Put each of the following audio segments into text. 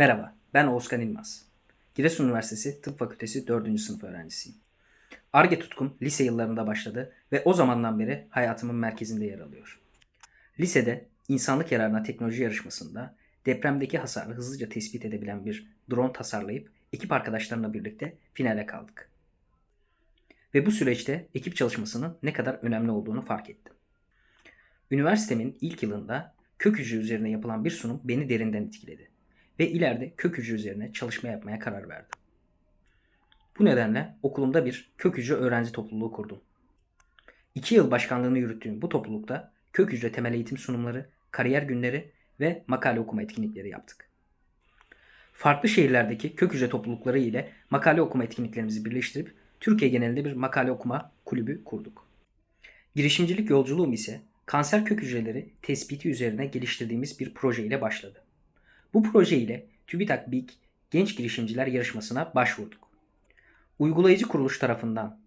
Merhaba, ben Oğuzkan İlmaz. Giresun Üniversitesi Tıp Fakültesi 4. sınıf öğrencisiyim. ARGE tutkum lise yıllarında başladı ve o zamandan beri hayatımın merkezinde yer alıyor. Lisede insanlık yararına teknoloji yarışmasında depremdeki hasarı hızlıca tespit edebilen bir drone tasarlayıp ekip arkadaşlarımla birlikte finale kaldık. Ve bu süreçte ekip çalışmasının ne kadar önemli olduğunu fark ettim. Üniversitemin ilk yılında kök hücre üzerine yapılan bir sunum beni derinden etkiledi ve ileride kök hücre üzerine çalışma yapmaya karar verdim. Bu nedenle okulumda bir kök hücre öğrenci topluluğu kurdum. İki yıl başkanlığını yürüttüğüm bu toplulukta kök hücre temel eğitim sunumları, kariyer günleri ve makale okuma etkinlikleri yaptık. Farklı şehirlerdeki kök hücre toplulukları ile makale okuma etkinliklerimizi birleştirip Türkiye genelinde bir makale okuma kulübü kurduk. Girişimcilik yolculuğum ise kanser kök hücreleri tespiti üzerine geliştirdiğimiz bir proje ile başladı. Bu proje ile TÜBİTAK BİK Genç Girişimciler Yarışması'na başvurduk. Uygulayıcı kuruluş tarafından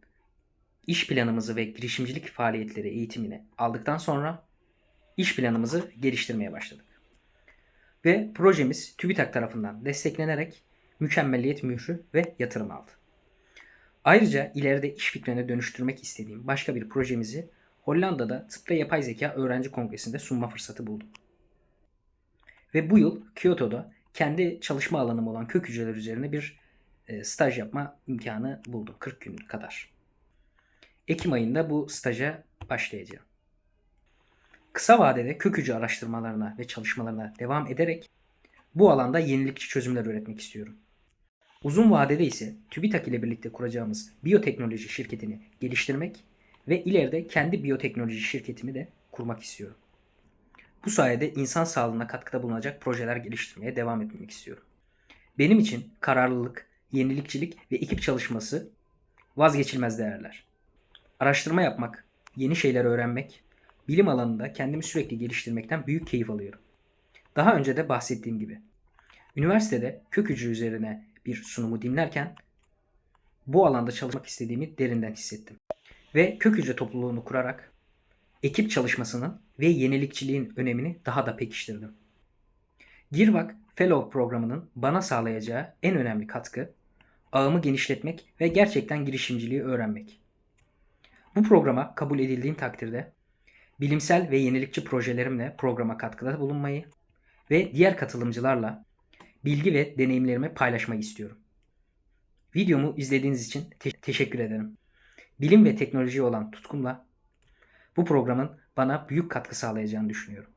iş planımızı ve girişimcilik faaliyetleri eğitimini aldıktan sonra iş planımızı geliştirmeye başladık. Ve projemiz TÜBİTAK tarafından desteklenerek mükemmelliyet mührü ve yatırım aldı. Ayrıca ileride iş fikrine dönüştürmek istediğim başka bir projemizi Hollanda'da Tıpta Yapay Zeka Öğrenci Kongresi'nde sunma fırsatı buldum. Ve bu yıl Kyoto'da kendi çalışma alanım olan kök hücreler üzerine bir e, staj yapma imkanı buldum 40 gün kadar. Ekim ayında bu staja başlayacağım. Kısa vadede kök hücre araştırmalarına ve çalışmalarına devam ederek bu alanda yenilikçi çözümler üretmek istiyorum. Uzun vadede ise TÜBİTAK ile birlikte kuracağımız biyoteknoloji şirketini geliştirmek ve ileride kendi biyoteknoloji şirketimi de kurmak istiyorum. Bu sayede insan sağlığına katkıda bulunacak projeler geliştirmeye devam etmek istiyorum. Benim için kararlılık, yenilikçilik ve ekip çalışması vazgeçilmez değerler. Araştırma yapmak, yeni şeyler öğrenmek, bilim alanında kendimi sürekli geliştirmekten büyük keyif alıyorum. Daha önce de bahsettiğim gibi. Üniversitede kök hücre üzerine bir sunumu dinlerken bu alanda çalışmak istediğimi derinden hissettim. Ve kök hücre topluluğunu kurarak ekip çalışmasının ve yenilikçiliğin önemini daha da pekiştirdim. Girvak Fellow programının bana sağlayacağı en önemli katkı ağımı genişletmek ve gerçekten girişimciliği öğrenmek. Bu programa kabul edildiğim takdirde bilimsel ve yenilikçi projelerimle programa katkıda bulunmayı ve diğer katılımcılarla bilgi ve deneyimlerimi paylaşmayı istiyorum. Videomu izlediğiniz için te- teşekkür ederim. Bilim ve teknolojiye olan tutkumla bu programın bana büyük katkı sağlayacağını düşünüyorum.